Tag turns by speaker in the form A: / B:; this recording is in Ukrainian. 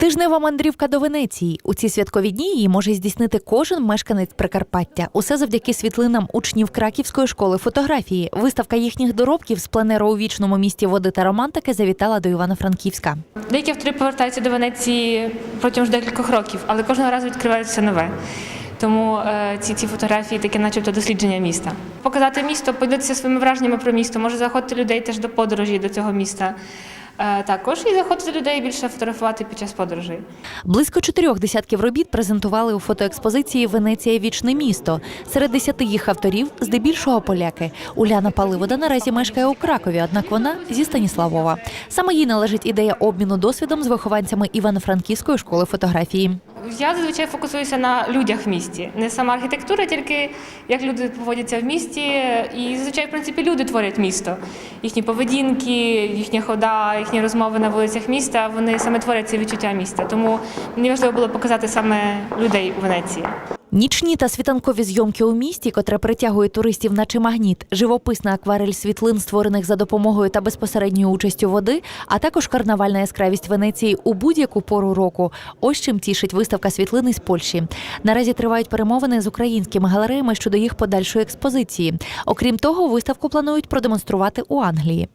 A: Тижнева мандрівка до Венеції. У ці святкові дні її може здійснити кожен мешканець Прикарпаття. Усе завдяки світлинам учнів Краківської школи фотографії. Виставка їхніх доробків з пленеру у вічному місті води та романтики завітала до Івано-Франківська.
B: Деякі автори повертаються до Венеції протягом ж декількох років, але кожного разу відкривається нове. Тому е, ці, ці фотографії таке, начебто, дослідження міста. Показати місто, поділитися своїми враженнями про місто, може заходити людей теж до подорожі до цього міста. Е, також і заходити людей більше фотографувати під час подорожей.
A: Близько чотирьох десятків робіт презентували у фотоекспозиції Венеція вічне місто. Серед десяти їх авторів здебільшого поляки. Уляна Паливода наразі мешкає у Кракові, однак вона зі Станіславова. Саме їй належить ідея обміну досвідом з вихованцями Івано-Франківської школи фотографії.
B: Я зазвичай фокусуюся на людях в місті. Не сама архітектура, тільки як люди поводяться в місті. І зазвичай, в принципі, люди творять місто. Їхні поведінки, їхня хода, їхні розмови на вулицях міста, вони саме творять це відчуття міста. Тому мені важливо було показати саме людей у Венеції.
A: Нічні та світанкові зйомки у місті, котре притягує туристів, наче магніт, живописна акварель світлин, створених за допомогою та безпосередньою участю води, а також карнавальна яскравість Венеції у будь-яку пору року. Ось чим тішить виставка світлин із Польщі. Наразі тривають перемовини з українськими галереями щодо їх подальшої експозиції. Окрім того, виставку планують продемонструвати у Англії.